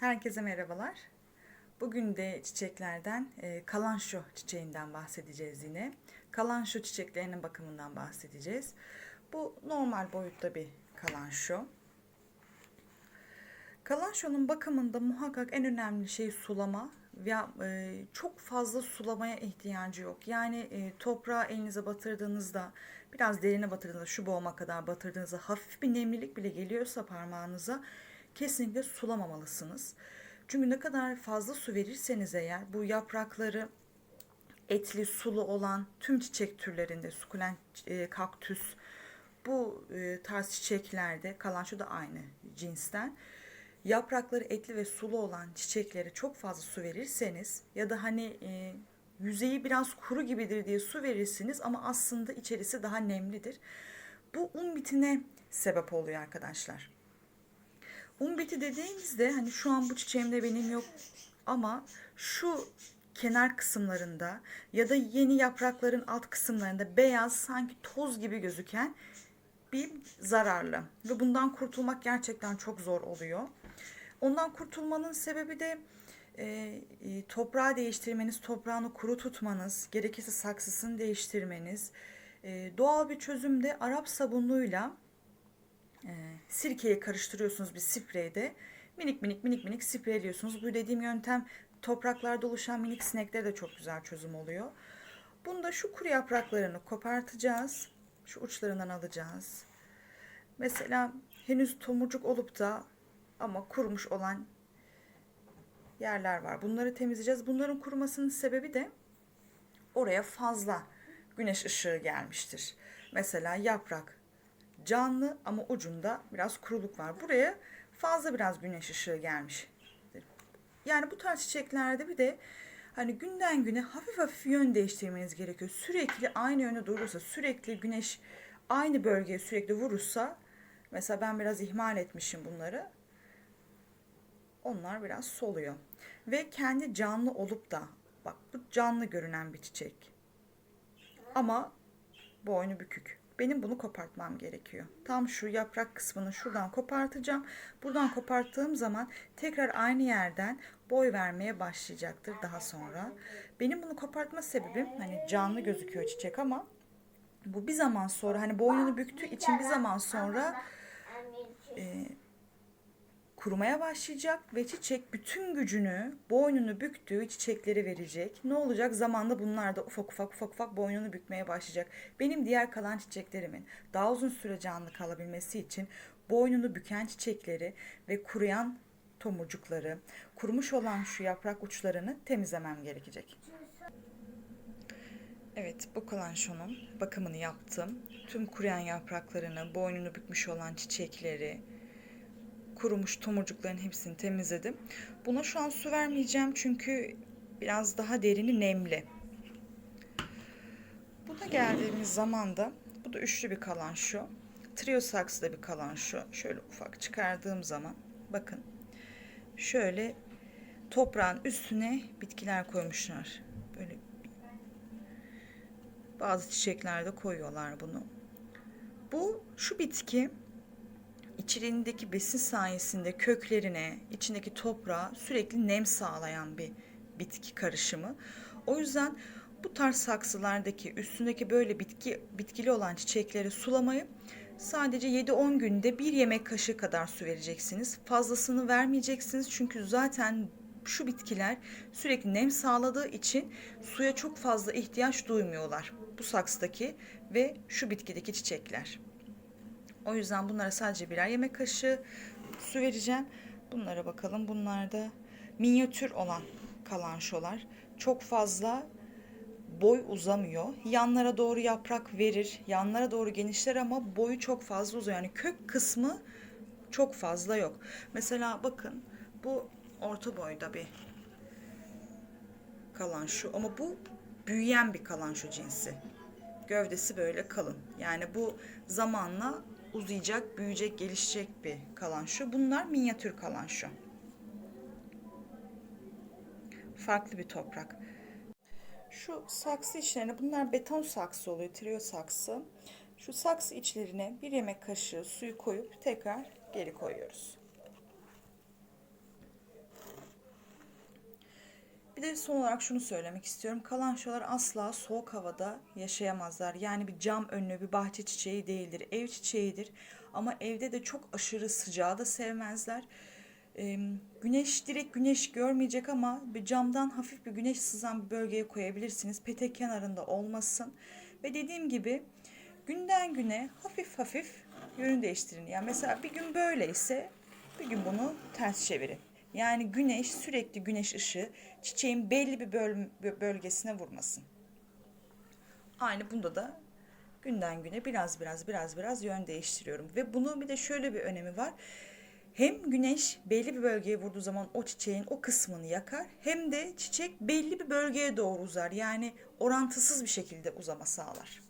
Herkese merhabalar. Bugün de çiçeklerden e, kalanşo çiçeğinden bahsedeceğiz yine. Kalanşo çiçeklerinin bakımından bahsedeceğiz. Bu normal boyutta bir kalanşo. Kalanşonun bakımında muhakkak en önemli şey sulama ve e, çok fazla sulamaya ihtiyacı yok. Yani e, toprağı elinize batırdığınızda, biraz derine batırdığınızda, şu boğuma kadar batırdığınızda hafif bir nemlilik bile geliyorsa parmağınıza kesinlikle sulamamalısınız. Çünkü ne kadar fazla su verirseniz eğer bu yaprakları etli, sulu olan tüm çiçek türlerinde, sukulent, e, kaktüs, bu e, tarz çiçeklerde, kalanço da aynı cinsten. Yaprakları etli ve sulu olan çiçeklere çok fazla su verirseniz ya da hani e, yüzeyi biraz kuru gibidir diye su verirsiniz ama aslında içerisi daha nemlidir. Bu un bitine sebep oluyor arkadaşlar. Un biti dediğimizde hani şu an bu çiçeğimde benim yok ama şu kenar kısımlarında ya da yeni yaprakların alt kısımlarında beyaz sanki toz gibi gözüken bir zararlı ve bundan kurtulmak gerçekten çok zor oluyor. Ondan kurtulmanın sebebi de e, e, toprağı değiştirmeniz, toprağını kuru tutmanız, gerekirse saksısını değiştirmeniz. E, doğal bir çözümde Arap sabunluğuyla e, sirkeyi karıştırıyorsunuz bir spreyde. Minik minik minik minik spreyliyorsunuz. Bu dediğim yöntem topraklarda oluşan minik sineklere de çok güzel çözüm oluyor. Bunda şu kuru yapraklarını kopartacağız. Şu uçlarından alacağız. Mesela henüz tomurcuk olup da ama kurumuş olan yerler var. Bunları temizleyeceğiz. Bunların kurumasının sebebi de oraya fazla güneş ışığı gelmiştir. Mesela yaprak canlı ama ucunda biraz kuruluk var. Buraya fazla biraz güneş ışığı gelmiş. Yani bu tarz çiçeklerde bir de hani günden güne hafif hafif yön değiştirmeniz gerekiyor. Sürekli aynı yöne durursa, sürekli güneş aynı bölgeye sürekli vurursa mesela ben biraz ihmal etmişim bunları. Onlar biraz soluyor. Ve kendi canlı olup da bak bu canlı görünen bir çiçek. Ama boynu bükük. Benim bunu kopartmam gerekiyor. Tam şu yaprak kısmını şuradan kopartacağım. Buradan koparttığım zaman tekrar aynı yerden boy vermeye başlayacaktır daha sonra. Benim bunu kopartma sebebim hani canlı gözüküyor çiçek ama bu bir zaman sonra hani boynunu büktüğü için bir zaman sonra e, kurumaya başlayacak ve çiçek bütün gücünü boynunu büktüğü çiçekleri verecek. Ne olacak? Zamanla bunlar da ufak ufak ufak ufak boynunu bükmeye başlayacak. Benim diğer kalan çiçeklerimin daha uzun süre canlı kalabilmesi için boynunu büken çiçekleri ve kuruyan tomurcukları, kurumuş olan şu yaprak uçlarını temizlemem gerekecek. Evet, bu kalanşonun bakımını yaptım. Tüm kuruyan yapraklarını, boynunu bükmüş olan çiçekleri, kurumuş tomurcukların hepsini temizledim. Buna şu an su vermeyeceğim çünkü biraz daha derini nemli. Buna geldiğimiz zaman da bu da üçlü bir kalan şu. Trio saksıda bir kalan şu. Şöyle ufak çıkardığım zaman bakın şöyle toprağın üstüne bitkiler koymuşlar. Böyle bazı çiçeklerde koyuyorlar bunu. Bu şu bitki içeriğindeki besin sayesinde köklerine, içindeki toprağa sürekli nem sağlayan bir bitki karışımı. O yüzden bu tarz saksılardaki üstündeki böyle bitki bitkili olan çiçekleri sulamayı sadece 7-10 günde bir yemek kaşığı kadar su vereceksiniz. Fazlasını vermeyeceksiniz çünkü zaten şu bitkiler sürekli nem sağladığı için suya çok fazla ihtiyaç duymuyorlar. Bu saksıdaki ve şu bitkideki çiçekler. O yüzden bunlara sadece birer yemek kaşığı su vereceğim. Bunlara bakalım. Bunlar da minyatür olan kalanşolar. Çok fazla boy uzamıyor. Yanlara doğru yaprak verir. Yanlara doğru genişler ama boyu çok fazla uzuyor. Yani kök kısmı çok fazla yok. Mesela bakın bu orta boyda bir kalanşo ama bu büyüyen bir kalanşo cinsi. Gövdesi böyle kalın. Yani bu zamanla uzayacak, büyüyecek, gelişecek bir kalanşo. Bunlar minyatür kalanşo. Farklı bir toprak. Şu saksı içlerine, bunlar beton saksı oluyor, trio saksı. Şu saksı içlerine bir yemek kaşığı suyu koyup tekrar geri koyuyoruz. Bir de son olarak şunu söylemek istiyorum. Kalançolar asla soğuk havada yaşayamazlar. Yani bir cam önlü bir bahçe çiçeği değildir. Ev çiçeğidir. Ama evde de çok aşırı sıcağı da sevmezler. Ee, güneş direkt güneş görmeyecek ama bir camdan hafif bir güneş sızan bir bölgeye koyabilirsiniz. Petek kenarında olmasın. Ve dediğim gibi günden güne hafif hafif yönü değiştirin. Yani mesela bir gün böyleyse bir gün bunu ters çevirin. Yani güneş sürekli güneş ışığı çiçeğin belli bir böl- bölgesine vurmasın. Aynı bunda da günden güne biraz biraz biraz biraz yön değiştiriyorum. Ve bunun bir de şöyle bir önemi var. Hem güneş belli bir bölgeye vurduğu zaman o çiçeğin o kısmını yakar hem de çiçek belli bir bölgeye doğru uzar. Yani orantısız bir şekilde uzama sağlar.